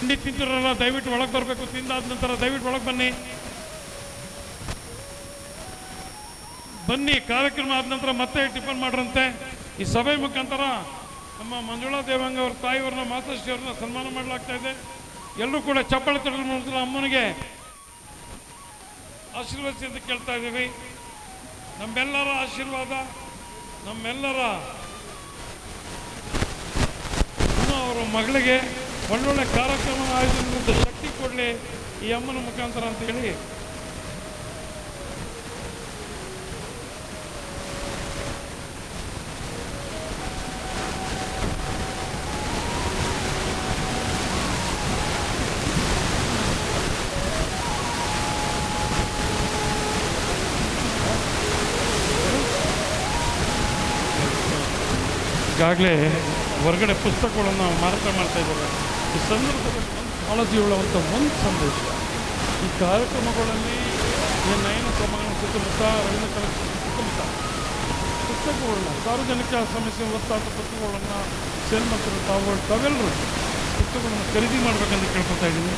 ತಿಂಡಿ ತಿಂತಿರಲ್ಲ ದಯವಿಟ್ಟು ಒಳಗೆ ಬರಬೇಕು. ತಿಂದಾದ ನಂತರ ದಯವಿಟ್ಟು ಒಳಗೆ ಬನ್ನಿ. ಬನ್ನಿ, ಕಾರ್ಯಕ್ರಮ ಆದ ನಂತರ ಮತ್ತೆ ಟಿಫನ್ ಮಾಡ್ರಂತೆ. ಈ ಸಭೆ ಮುಖಾಂತರ ನಮ್ಮ ಮಂಜುಳಾ ದೇವಾಂಗ ಅವ್ರ ತಾಯಿಯವ್ರನ್ನ ಮಾತಾಶ್ರೀ ಅವ್ರನ್ನ ಸನ್ಮಾನ ಮಾಡಲಾಗ್ತಾ ಇದೆ. ಎಲ್ಲರೂ ಕೂಡ ಚಪ್ಪಾಳೆ ತಡೆದ ಮೂಲಕ ಅಮ್ಮನಿಗೆ ಆಶೀರ್ವದಿಸಿ ಅಂತ ಕೇಳ್ತಾ ಇದ್ದೀವಿ. ನಮ್ಮೆಲ್ಲರ ಆಶೀರ್ವಾದ, ನಮ್ಮೆಲ್ಲರ ಅವರ ಮಗಳಿಗೆ. ಒಳ್ಳೊಳ್ಳೆ ಕಾರ್ಯಕ್ರಮ ಆಯೋಜನೆ ಶಕ್ತಿ ಕೊಡಲಿ ಈ ಅಮ್ಮನ ಮುಖಾಂತರ ಅಂತ ಹೇಳಿ. ಈಗಾಗಲೇ ಹೊರಗಡೆ ಪುಸ್ತಕಗಳನ್ನು ಮಾರಾಟ ಮಾಡ್ತಾ ಇದ್ದಾರೆ. ಈ ಸಂದರ್ಭದಲ್ಲಿ ಉಳ್ಳವಂಥ ಒಂದು ಸಂದೇಶ. ಈ ಕಾರ್ಯಕ್ರಮಗಳಲ್ಲಿ ಈ ನಯನ ಕ್ರಮಗಳ ಸುತ್ತಮುತ್ತ ರವೀಂದ್ರ ಕಲೆಕ್ಷನ್ ಸುತ್ತಮುತ್ತ ಪುಸ್ತಕಗಳನ್ನ, ಸಾರ್ವಜನಿಕ ಸಮಸ್ಯೆ ಒತ್ತಾದ ಪುಸ್ತಕಗಳನ್ನು ಸೇಲ್ ತಾವು ತಾವುಗಳು ತಾವೆಲ್ಲರೂ ಪುಸ್ತಕಗಳನ್ನು ಖರೀದಿ ಮಾಡಬೇಕಂತ ಕೇಳ್ಕೊತಾ ಇದ್ದೀನಿ.